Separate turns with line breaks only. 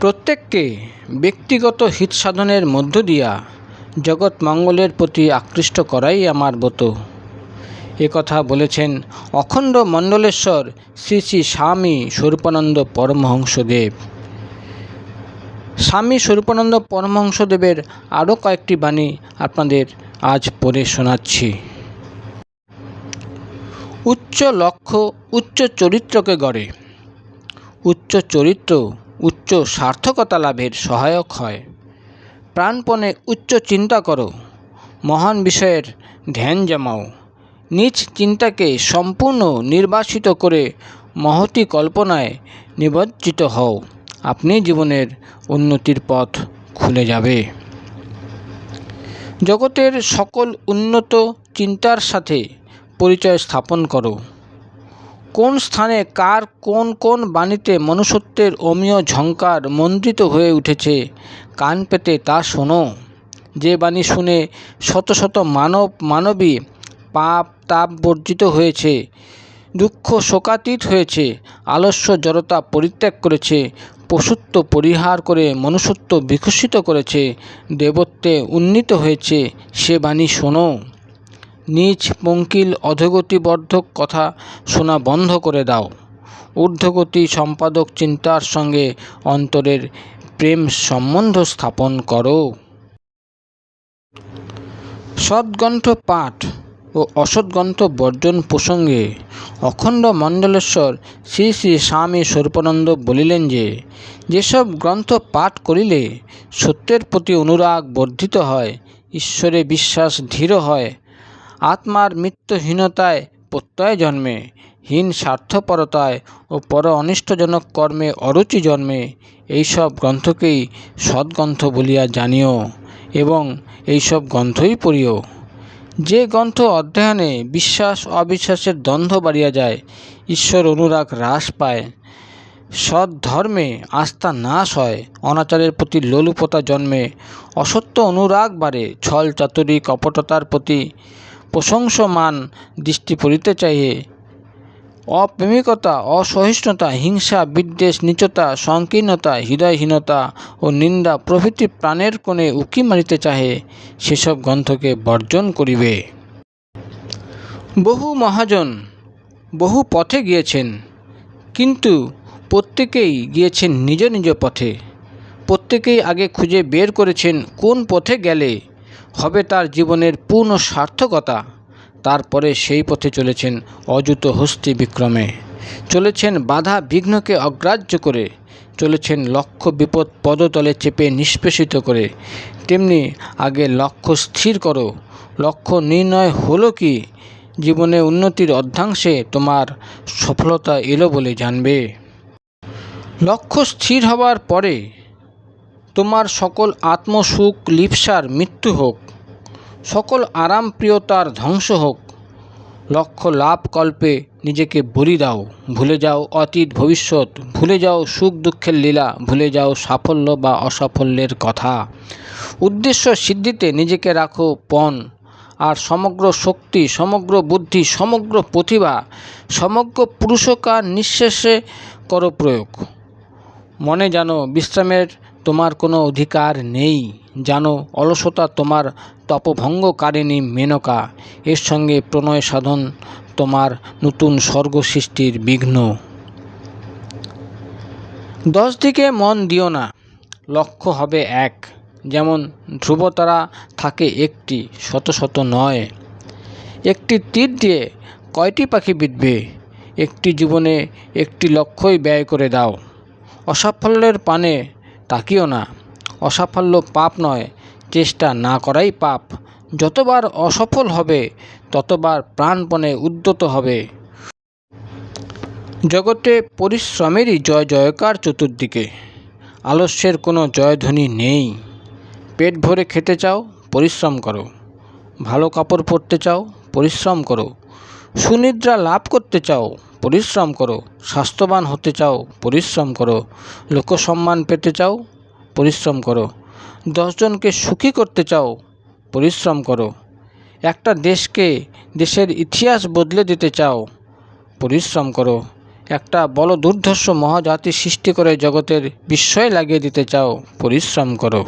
প্রত্যেককে ব্যক্তিগত হিত সাধনের মধ্য দিয়া জগৎ মঙ্গলের প্রতি আকৃষ্ট করাই আমার ব্রত। কথা বলেছেন অখণ্ড মণ্ডলেশ্বর শ্রী শ্রী স্বামী স্বরূপানন্দ পরমহংসদেব। স্বামী স্বরূপানন্দ পরমহংসদেবের আরও কয়েকটি বাণী আপনাদের আজ পড়ে শোনাচ্ছি। উচ্চ লক্ষ্য উচ্চ চরিত্রকে গড়ে। উচ্চ চরিত্র উচ্চ সার্থকতা লাভের সহায়ক হয়। প্রাণপণে উচ্চ চিন্তা করো, মহান বিষয়ের ধ্যান জমাও। নিজ চিন্তাকে সম্পূর্ণ নির্বাসিত করে মহতি কল্পনায় নিবজ্জিত হও। আপনি জীবনের উন্নতির পথ খুলে যাবে। জগতের সকল উন্নত চিন্তার সাথে পরিচয় স্থাপন করো। কোন স্থানে কার কোন কোন বাণীতে মনুষ্যত্বের অমীয় ঝঙ্কার মন্দ্রিত হয়ে উঠেছে, কান পেতে তা শোনো। যে বাণী শুনে শত শত মানব, মানবী পাপ, তাপ বর্জিত হয়েছে, দুঃখ শোকাতীত হয়েছে, আলস্য জড়তা পরিত্যাগ করেছে, পশুত্ব পরিহার করে মনুষ্যত্ব বিকশিত করেছে, দেবত্বে উন্নীত হয়েছে, সে বাণী শোনো। নিজ পঙ্কিল অধোগতিবর্ধক কথা শোনা বন্ধ করে দাও। ঊর্ধ্বগতি সম্পাদক চিন্তার সঙ্গে অন্তরের প্রেম সম্বন্ধ স্থাপন করো। সদ্গ্রন্থ পাঠ ও অসৎগ্রন্থ বর্জন প্রসঙ্গে অখণ্ড মণ্ডলেশ্বর শ্রী শ্রী স্বামী স্বরূপানন্দ বলিলেন যে, যেসব গ্রন্থ পাঠ করিলে সত্যের প্রতি অনুরাগ বর্ধিত হয়, ঈশ্বরে বিশ্বাস দৃঢ় হয় আত্মার মৃত্যুহীনতায় প্রত্যয় জন্মে, হীন স্বার্থপরতায় ও পর অনিষ্টজনক কর্মে অরুচি জন্মে, এইসব গ্রন্থকেই সদ্গ্রন্থ বলিয়া জানিও এবং এইসব গ্রন্থই পড়িও। যে গ্রন্থ অধ্যয়নে বিশ্বাস অবিশ্বাসের দ্বন্দ্ব বাড়িয়া যায়, ঈশ্বর অনুরাগ হ্রাস পায়। সদ্ধর্মে আস্থা নাশ হয়, অনাচারের প্রতি লোলুপতা জন্মে, অসত্য অনুরাগ বাড়ে, ছল চাতুরি কপটতার প্রতি প্রশংসমান দৃষ্টি পড়িতে চাহে অপ্রেমিকতা, অসহিষ্ণুতা, হিংসা, বিদ্বেষ, নীচতা, সংকীর্ণতা, হৃদয়হীনতা ও নিন্দা প্রভৃতি প্রাণের কোণে উকি মারিতে চাহে, সেসব গ্রন্থকে বর্জন করিবে। বহু মহাজন বহু পথে গিয়েছেন, কিন্তু প্রত্যেকেই গিয়েছেন নিজ নিজ পথে। প্রত্যেকেই আগে খুঁজে বের করেছেন কোন পথে গেলে হবে তার জীবনের পূর্ণ সার্থকতা। তারপরে সেই পথে চলেছেন অযুত হস্তি বিক্রমে। চলেছেন বাধা বিঘ্নকে অগ্রাহ্য করে। চলেছেন লক্ষ্য বিপদ পদতলে চেপে নিষ্পেষিত করে। তেমনি আগে লক্ষ্য স্থির করো। লক্ষ্য নির্ণয় হলো কি? জীবনে উন্নতির অর্ধাংশে তোমার সফলতা এলো বলে জানবে। লক্ষ্য স্থির হবার পরে তোমার সকল আত্মসুখ, লিপসার মৃত্যু হোক। সকল আরাম প্রিয়তার ধ্বংস হোক। লক্ষ্য লাভ কল্পে নিজেকে বলি দাও। ভুলে যাও অতীত, ভবিষ্যৎ। ভুলে যাও সুখ দুঃখের লীলা। ভুলে যাও সাফল্য বা অসাফল্যের কথা। উদ্দেশ্য সিদ্ধিতে নিজেকে রাখো পণ। আর সমগ্র শক্তি, সমগ্র বুদ্ধি, সমগ্র প্রতিভা, সমগ্র পুরুষকার নিঃশেষে করো প্রয়োগ। মনে জানো বিশ্রামের তোমার কোনো অধিকার নেই। জানো, অলসতা তোমার তপভঙ্গকারিণী মেনকা। এর সঙ্গে প্রণয় সাধন তোমার নতুন স্বর্গ সৃষ্টির বিঘ্ন। দশ দিকে মন দিও না, লক্ষ্য হবে এক। যেমন ধ্রুবতারা থাকে একটি, শত শত নয়। একটি তীর দিয়ে কয়টি পাখি বিঁধবে? একটি জীবনে একটি লক্ষ্যই ব্যয় করে দাও। অসাফল্যের পানে তাকিও না। অসাফল্য পাপ নয়, চেষ্টা না করাই পাপ। যতবার অসফল হবে, ততবার প্রাণপণে উদ্যত হবে। জগতে পরিশ্রমেরই জয় জয়কার চতুর্দিকে। আলস্যের কোনো জয়ধ্বনি নেই। পেট ভরে খেতে চাও, পরিশ্রম করো। ভালো কাপড় পরতে চাও, পরিশ্রম করো। সুনিদ্রা লাভ করতে চাও পরিশ্রম করো, স্বাস্থ্যবান হতে চাও, পরিশ্রম করো। লোকসম্মান পেতে চাও, পরিশ্রম করো। দশজনকে সুখী করতে চাও, পরিশ্রম করো। একটা দেশকে, দেশের ইতিহাস বদলে দিতে চাও, পরিশ্রম করো। একটা বড় দুর্ধর্ষ মহাজাতি সৃষ্টি করে জগতের বিস্ময় লাগিয়ে দিতে চাও, পরিশ্রম করো।